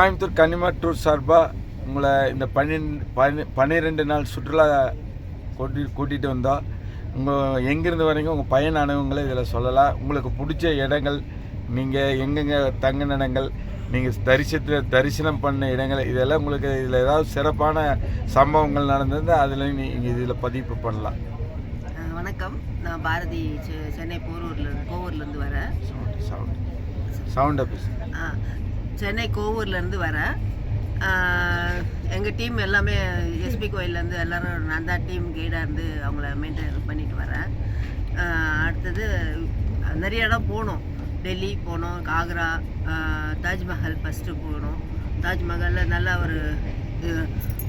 Coimbatore கன்னிமா tour சார்பாக உங்களை இந்த பன்னெண்டு பன்னி பன்னிரெண்டு நாள் சுற்றுலா கூட்டி கூட்டிகிட்டு வந்தோம் உங்கள் எங்கேருந்து வரீங்க உங்கள் பயண அனுபவங்களை இதில் சொல்லலாம். உங்களுக்கு பிடிச்ச இடங்கள் நீங்கள் எங்கெங்கே தங்கின இடங்கள் நீங்கள் தரிசனத்தில் தரிசனம் பண்ண இடங்கள் இதெல்லாம் உங்களுக்கு இதில் ஏதாவது சிறப்பான சம்பவங்கள் நடந்தது அதில் நீங்கள் இதில் பதிவு பண்ணலாம். வணக்கம். நான் பாரதி சென்னை போரூர்ல கோவூர்லேருந்து வரேன். Sound sound. சவுண்ட் ஆஃபீஸ் அஹ் சென்னை கோவூர்லேருந்து வரேன் எங்கள் டீம் எல்லாமே எஸ்பி கோயிலேருந்து எல்லாரும் நான் தான் டீம் கைடாக இருந்து அவங்கள மெயின்டைன் பண்ணிட்டு வரேன். அடுத்தது நிறைய இடம் போனோம். டெல்லி போனோம் ஆக்ரா தாஜ்மஹால் ஃபஸ்ட்டு போனோம். தாஜ்மஹாலில் நல்ல ஒரு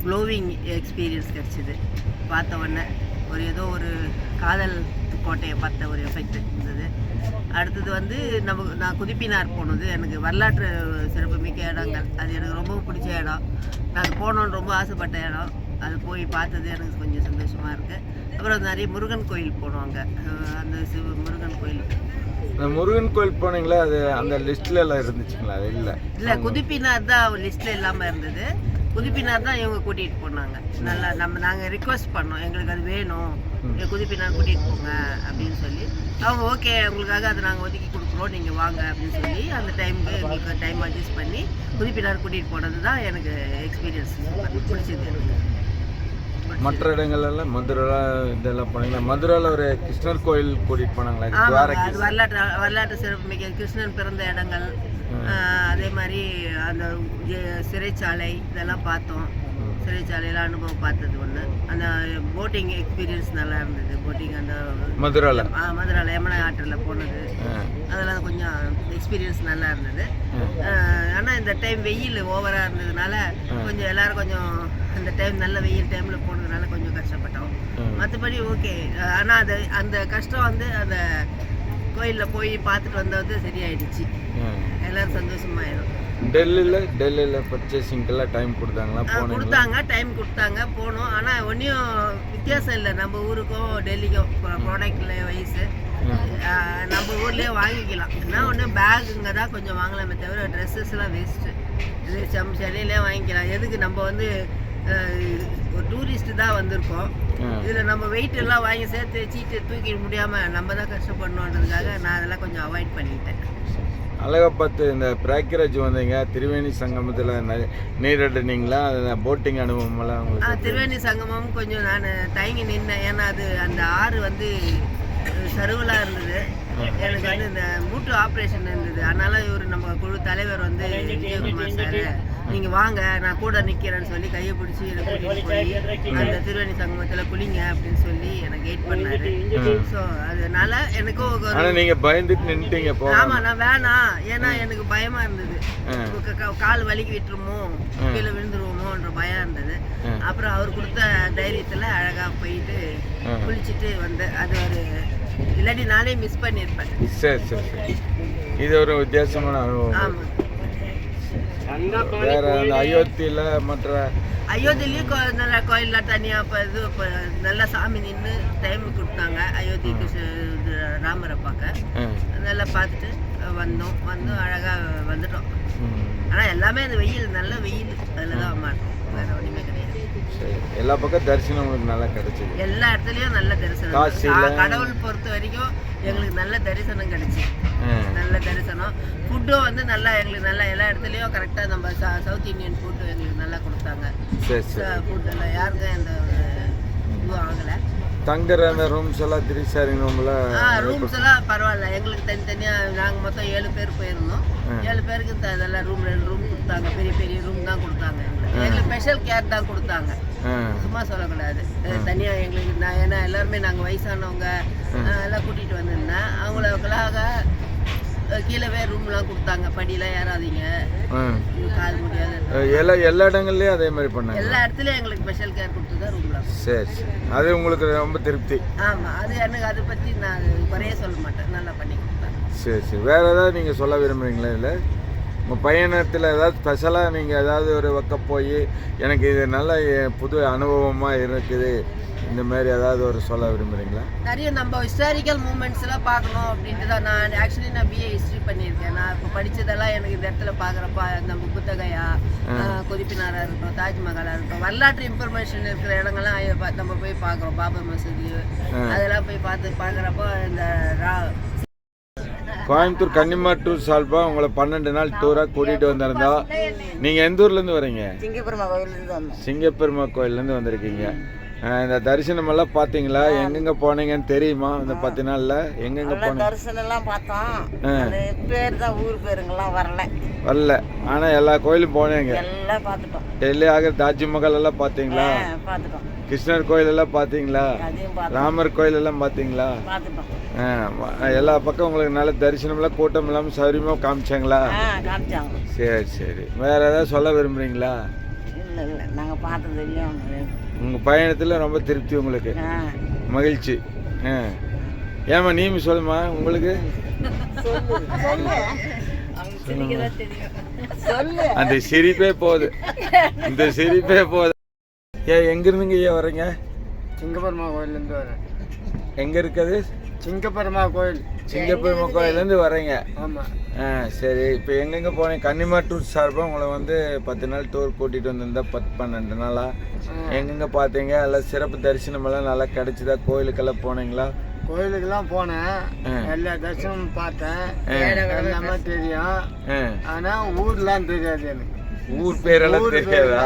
க்ளோவிங் எக்ஸ்பீரியன்ஸ் கிடச்சிது. பார்த்த உடனே ஒரு ஏதோ ஒரு காதல் கோட்டையை பார்த்த ஒரு எஃபெக்ட் இருந்தது. அடுத்தது வந்து நம்ம நான் குதிப்பினார் போனது. எனக்கு வரலாற்று சிறப்புமிக்க இடங்கள். அது எனக்கு ரொம்ப பிடிச்ச இடம். நான் போகணுன்னு ரொம்ப ஆசைப்பட்ட இடம். அது போய் பார்த்தது எனக்கு கொஞ்சம் சந்தோஷமாக இருக்குது அப்புறம் நிறைய முருகன் கோயில் போனோம் அங்கே. அந்த சிவ முருகன் கோயில். முருகன் கோயில் போனீங்களா? அது அந்த லிஸ்ட்ல எல்லாம் இருந்துச்சுங்களா? இல்லை. இல்லை குதிப்பினார் தான் லிஸ்ட்டில் இல்லாமல் இருந்தது. குதிப்பினார் தான் இவங்க கூட்டிகிட்டு போனாங்க. நல்லா நம்ம நாங்கள் ரிக்வஸ்ட் பண்ணோம். எங்களுக்கு அது வேணும். குதிப்பினார் கூட்டிகிட்டு போங்க அப்படின்னு சொல்லி. அவங்க ஓகே உங்களுக்காக அதை நாங்கள் ஒதுக்கி கொடுக்குறோம். நீங்கள் வாங்க அப்படின்னு சொல்லி அந்த டைமுக்கு எங்களுக்கு டைம் அட்ஜஸ்ட் பண்ணி குதிப்பினார் கூட்டிகிட்டு போனது தான் எனக்கு எக்ஸ்பீரியன்ஸ் பிடிச்சது. எனக்கு மற்ற இடங்கள் எல்லாம் மதுரை இதெல்லாம் போனீங்களா மதுரையில் ஒரு கிருஷ்ணர் கோயில் கூட்டிட்டு போனாங்களா? அது வரலாற்று வரலாற்று சிறப்புமிக்க கிருஷ்ணன் பிறந்த இடங்கள். அதே மாதிரி அந்த சிறைச்சாலை இதெல்லாம் பார்த்தோம். சிறைச்சாலையில் அனுபவம் பார்த்தது ஒன்று அந்த போட்டிங் எக்ஸ்பீரியன்ஸ் நல்லா இருந்தது. போட்டிங் அந்த மதுரையில் ஆ, மதுரால யமுனை ஆற்றில் போனது. அதெல்லாம் கொஞ்சம் எக்ஸ்பீரியன்ஸ் நல்லா இருந்தது. இந்த டைம் வெயில் ஓவராக இருந்ததுனால கொஞ்சம் எல்லாரும் கொஞ்சம் அந்த டைம் நல்ல வெயில் டைமில் போனதுனால கொஞ்சம் கஷ்டப்பட்டோம். மற்றபடி ஓகே ஆனால் அது அந்த கஷ்டம் வந்து அந்த கோயிலில் போய் பார்த்துட்டு வந்தது சரியாயிடுச்சு. எல்லாரும் சந்தோஷமாயிடும் டெல்லியில் டெல்லியில் பர்ச்சேசிங்கெல்லாம் டைம் கொடுத்தாங்களா? கொடுத்தாங்க டைம் கொடுத்தாங்க போனோம். ஆனால் ஒன்றும் வித்தியாசம் இல்லை. நம்ம ஊருக்கும் டெல்லிக்கும் ப்ராடக்ட்ல வயசு. நம்ம ஊர்லேயே வாங்கிக்கலாம் என்ன ஒன்று பேகுங்க தான் கொஞ்சம் வாங்கலாமே தவிர ட்ரெஸ்ஸஸ்லாம் வேஸ்ட்டு இது சம் சென்னையிலே வாங்கிக்கலாம். எதுக்கு? நம்ம வந்து ஒரு டூரிஸ்ட் தான் வந்திருக்கோம். இதில் நம்ம வெயிட் எல்லாம் வாங்கி சேர்த்து வச்சுட்டு தூக்கிட முடியாமல் நம்ம தான் கஷ்டப்படணுன்றதுக்காக நான் அதெல்லாம் கொஞ்சம் அவாய்ட் பண்ணிட்டேன். அழகப்பத்து இந்த பிராக்கிராஜ் வந்தீங்க. திரிவேணி சங்கமத்தில் நீரடினீங்களா அது போட்டிங் அனுபவமெல்லாம் உங்களுக்கு திருவேணி சங்கமம் கொஞ்சம் நான் தயங்கி நின்னேன். ஏன்னா அது அந்த ஆறு வந்து சருவலாக இருந்தது. எனக்கு வந்து இந்த மூட்டு ஆப்ரேஷன் இருந்தது. அதனால இவர் நம்ம குழு தலைவர் வந்து விஜயகுமார் சார் நீங்கள் வாங்க நான் கூட நிற்கிறேன்னு சொல்லி கையை பிடிச்சி என்னை கூட்டிகிட்டு போய் அந்த திருவேணி சங்கமத்தில் குளிங்க அப்படின்னு சொல்லி எனக்கு கைட் பண்ணாரு. ஸோ அதனால எனக்கும் நீங்கள் பயந்துட்டு நின்றுட்டீங்க போ ஆமா நான் வேணாம். ஏன்னா எனக்கு பயமா இருந்தது. கால் வலிக்கு விட்டுருமோ? கீழே விழுந்துருவோமோன்ற பயம் இருந்தது. அப்புறம் அவர் கொடுத்த தைரியத்துல அழகா போயிட்டு குளிச்சுட்டு வந்தேன் அது ஒரு இல்லாட்டி நானே மிஸ் பண்ணியிருப்பேன் சரி சரி சரி. இது ஒரு வித்தியாசமான அனுபவம். ஆமா. வேற அந்த அயோத்தியில் மற்ற அயோத்திலையும் கோ- நல்ல கோயிலில் தனியாக இப்போ இது இப்போ நல்லா சாமி நின்று டைம் கொடுத்தாங்க. அயோத்திக்கு ராமரை பார்க்க. நல்லா பார்த்துட்டு வந்தோம் வந்து அழகாக வந்துட்டோம். ம், ஆனால் எல்லாமே அந்த வெயில் நல்ல வெயில். அதில் தான் மாட்டோம். வேறு ஒன்றுமே கிடையாது. எல்லா பக்கம் தரிசனம் உங்களுக்கு நல்லா கிடைச்சிது. எல்லா இடத்துலையும் நல்ல தரிசனம். கடவுள் பொறுத்த வரைக்கும் எங்களுக்கு நல்ல தரிசனம் கிடைச்சி. நல்ல தரிசனம். ஃபுட்டும் வந்து நல்லா எங்களுக்கு நல்லா எல்லா இடத்துலையும் கரெக்டாக நம்ம சவுத் இந்தியன் ஃபுட்டு எங்களுக்கு நல்லா கொடுத்தாங்க. ஃபுட் எல்லாம் யாருக்கும் எந்த இதுவும் ஆகலை. தங்குற அந்த ரூம்ஸ் எல்லாம் த்ரீ ஸ்டாரிங் ரூமில் ரூம்ஸ் எல்லாம் பரவாயில்ல. எங்களுக்கு தனித்தனியாக நாங்கள் மொத்தம் ஏழு பேர் போயிருந்தோம். ஏழு பேருக்கு இதெல்லாம் ரூம் ரெண்டு ரூம் கொடுத்தாங்க. பெரிய பெரிய ரூம் தான் கொடுத்தாங்க. எங்களுக்கு ஸ்பெஷல் கேர் தான் கொடுத்தாங்க. சும்மா சொல்லக்கூடாது. தனியா எங்களுக்கு நான் ஏன்னா எல்லாருமே நாங்கள் வயசானவங்க. எல்லாம் கூட்டிகிட்டு வந்திருந்தேன். அவங்களுக்காக கீழவே ரூம்லாம் கொடுத்தாங்க. படியெல்லாம் ஏறாதீங்க. கால் முடியாது. எல்லா எல்லா இடங்கள்லையும் அதே மாதிரி பண்ணாங்க. எல்லா இடத்துலையும் எங்களுக்கு ஸ்பெஷல் கேர் கொடுத்து தான் ரூம்ல சரி சரி. அது உங்களுக்கு ரொம்ப திருப்தி. ஆமாம் அது எனக்கு அதை பற்றி நான் குறைய சொல்ல மாட்டேன். நல்லா பண்ணி கொடுத்தாங்க சரி சரி. வேறு ஏதாவது நீங்கள் சொல்ல விரும்புறீங்களா இல்லை உங்கள் பயணத்தில் ஏதாவது ஸ்பெஷலாக நீங்கள் ஏதாவது ஒரு பக்கம் போய் எனக்கு இது நல்ல புது அனுபவமாக இருக்குது. இந்த மாதிரி ஏதாவது ஒரு சொல்ல விரும்புகிறீங்களா நிறைய நம்ம ஹிஸ்டாரிக்கல் மூமெண்ட்ஸ் எல்லாம் பார்க்கணும் அப்படின்ட்டு தான் நான் ஆக்சுவலி நான் பிஏ ஹிஸ்ட்ரி பண்ணியிருக்கேன். நான் இப்போ படித்ததெல்லாம் எனக்கு இந்த இடத்துல பார்க்குறப்ப நம்ம புத்தகையா கொதிப்பினாராக இருக்கட்டும் தாஜ்மஹாலாக இருக்கட்டும் வரலாற்று இன்ஃபர்மேஷன் இருக்கிற இடங்கள்லாம் நம்ம போய் பார்க்குறோம். பாபர் மசூதி அதெல்லாம் போய் பார்த்து பார்க்குறப்போ இந்த ரா கோயம்புத்தூர் கன்னிமாட்டூர் சார்பாக உங்களை பன்னெண்டு நாள் டூராக கூட்டிகிட்டு வந்திருந்தோம் நீங்கள் எந்த ஊர்லேருந்து வரீங்க? சிங்கப்பெருமா கோயிலேருந்து சிங்கப்பெருமா கோயிலேருந்து வந்திருக்கீங்க. இந்த தரிசனம் எல்லாம் பார்த்தீங்களா எங்கெங்க போனீங்கன்னு தெரியுமா? இந்த பத்து நாளில்? எங்கெங்க போனீங்க? தரிசனம் எல்லாம் பார்த்தோம் பேர் தான் ஊர் பேருங்கெல்லாம் வரல. வரல. ஆனால் எல்லா கோயிலும் போனீங்க. எல்லாம் பார்த்துட்டோம். டெல்லி ஆகிற தாஜ்மஹால் எல்லாம் பார்த்தீங்களா பார்த்துட்டோம். கிருஷ்ணர் கோயில் எல்லாம் பார்த்து ராமர் கோயில் எல்லாம் வ- எல்லா பக்கம் உங்களுக்கு நல்ல தரிசனம்லாம் கூட்டம் இல்லாமல் சௌரியமாக காமிச்சாங்களா? சரி சரி. வேற ஏதாவது சொல்ல விரும்புறீங்களா? இல்லை இல்லை. நாங்கள் பார்த்தது இல்லையும் உங்கள் பயணத்தில் ரொம்ப திருப்தி உங்களுக்கு. மகிழ்ச்சி. ஆ. ஏமா நீ சொல்லுமா உங்களுக்கு? அந்த சிரிப்பே போகுது இந்த சிரிப்பே போகுது ஏ எங்கிருந்துங்க ஐயா வர்றீங்க? சிங்கப்பெருமா கோயிலேருந்து வரேன். எங்க இருக்குது? சிங்கப்பெருமா கோயில். சிங்கப்பெருமா கோயிலேருந்து வர்றீங்க. ஆமாம் ஆ சரி. இப்போ எங்கெங்கே போனீங்க? கன்னிமாட்டூர் சார்பாக உங்களை வந்து பத்து நாள் டூர் கூட்டிகிட்டு வந்திருந்தா பத்து பன்னெண்டு நாளா? எங்கெங்கே பார்த்தீங்க எல்லாம் சிறப்பு தரிசனம் எல்லாம் நல்லா கிடைச்சிதா? கோயிலுக்கெல்லாம் போனீங்களா? கோயிலுக்கெல்லாம் போனேன். எல்லா தரிசனமும் பார்த்தேன். எல்லாமே தெரியும். ஆனால் ஊர்லாம் தெரியாது எனக்கு. ஊர் பேரெல்லாம் தெரியாதா.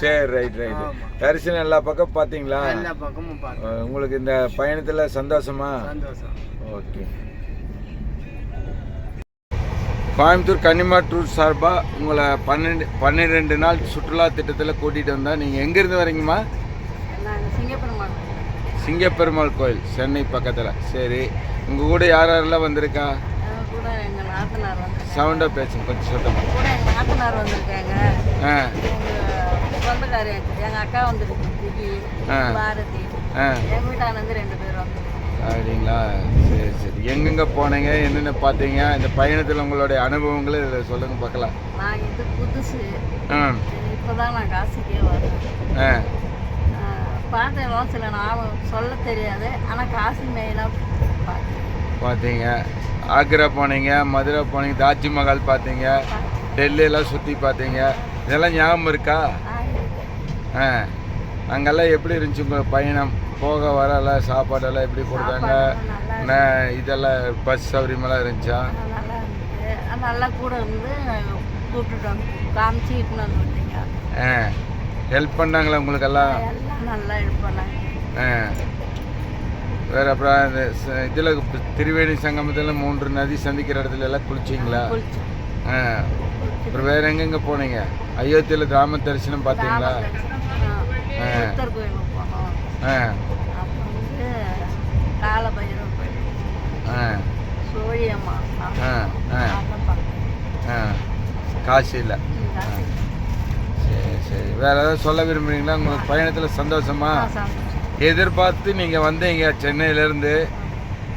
சரி ரைட் ரைட். தரிசனம் எல்லா பக்கம் பார்த்தீங்களா? எல்லா பக்கமும் உங்களுக்கு இந்த பயணத்தில் சந்தோஷமா? சந்தோஷம். ஓகே. கோயம்புத்தூர் கன்னிமாட்டூர் சார்பாக உங்களை பன்னெண்டு பன்னிரெண்டு நாள் சுற்றுலா திட்டத்தில் கூட்டிகிட்டு வந்தால் நீங்கள் எங்கேருந்து வரீங்கம்மா? சிங்கப்பெருமாள் கோயில். சென்னை பக்கத்தில். சரி உங்கள் கூட யார் யாரெல்லாம் வந்திருக்கா? சவுண்டாக பேசுங்க கொஞ்சம் சொல்லுங்க. ஆ. எங்கள் சொந்தக்காரி எங்கள் அக்கா வந்துருக்கு. பாரதி. ஆ. எங்கள் வீட்டானந்து ரெண்டு பேர் வந்து அப்படிங்களா சரி சரி. எங்கெங்கே போனீங்க? என்னென்ன பார்த்தீங்க? இந்த பயணத்தில் உங்களுடைய அனுபவங்களை இதில் சொல்லுங்கள் பார்க்கலாம். நான் இது புதுசு. இப்போ தான் நான் காசிக்கே வரேன் பார்த்தேன் சில நானும் சொல்ல தெரியாது. ஆனால் காசு மெயினாக பார்த்தீங்க. ஆக்ரா போனீங்க மதுரை போனீங்க தாஜ்மஹால் பார்த்தீங்க டெல்லியெல்லாம் சுற்றி பார்த்தீங்க. இதெல்லாம் ஞாபகம் இருக்கா? ஆ அங்கெல்லாம் எப்படி இருந்துச்சு உங்கள் பயணம்? போக வரலாம் சாப்பாடெல்லாம் எப்படி கொடுத்தாங்க? இதெல்லாம் பஸ் சௌகரியமெல்லாம் இருந்துச்சா? நல்லா கூட இருந்து கூப்பிட்டுட்டு வந்து காமிச்சு இட்டுன்னு வந்து விட்டீங்க ஆ ஹெல்ப் பண்ணாங்களா உங்களுக்கெல்லாம்? எல்லாம் நல்லா இது பண்ணாங்க. ஆ. வேற அப்புறம் இந்த இதில் திரிவேணி சங்கமத்தில் மூன்று நதி சந்திக்கிற இடத்துல எல்லாம் குளிச்சிங்களா? குளிச்சு. ஆ. அப்புறம் வேற எங்கெங்க போனீங்க? அயோத்தியில் ராம தரிசனம் பார்த்தீங்களா? ஆ. புத்தர் கோயிலுக்கு போனோம் ஆ அப்புறம் வந்து காலபைரவர் கோயில் ஆ. சோழியம்மா ஆ. ஆ அதெல்லாம் பார்த்தேன் ஆ காசியில் காசி. சரி சரி. வேற ஏதாவது சொல்ல விரும்புறீங்களா? உங்களுக்கு பயணத்தில் சந்தோஷம். எதிர்பார்த்து நீங்கள் வந்தீங்க சென்னையிலேருந்து.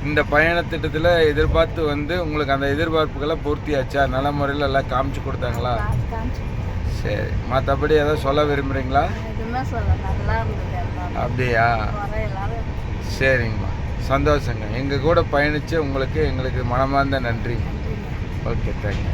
இந்த பயண திட்டத்தில் எதிர்பார்த்து வந்து உங்களுக்கு அந்த எதிர்பார்ப்புகளை பூர்த்தியாச்சா. நல்ல முறையில் எல்லாம் காமிச்சு கொடுத்தாங்களா. சரி. மற்றபடி ஏதாவது சொல்ல விரும்புகிறீங்களா அப்படியா? சரிங்கம்மா. சந்தோஷங்க. எங்கள் கூட பயணித்து உங்களுக்கு எங்களுக்கு மனமார்ந்த நன்றி. Okay thank you.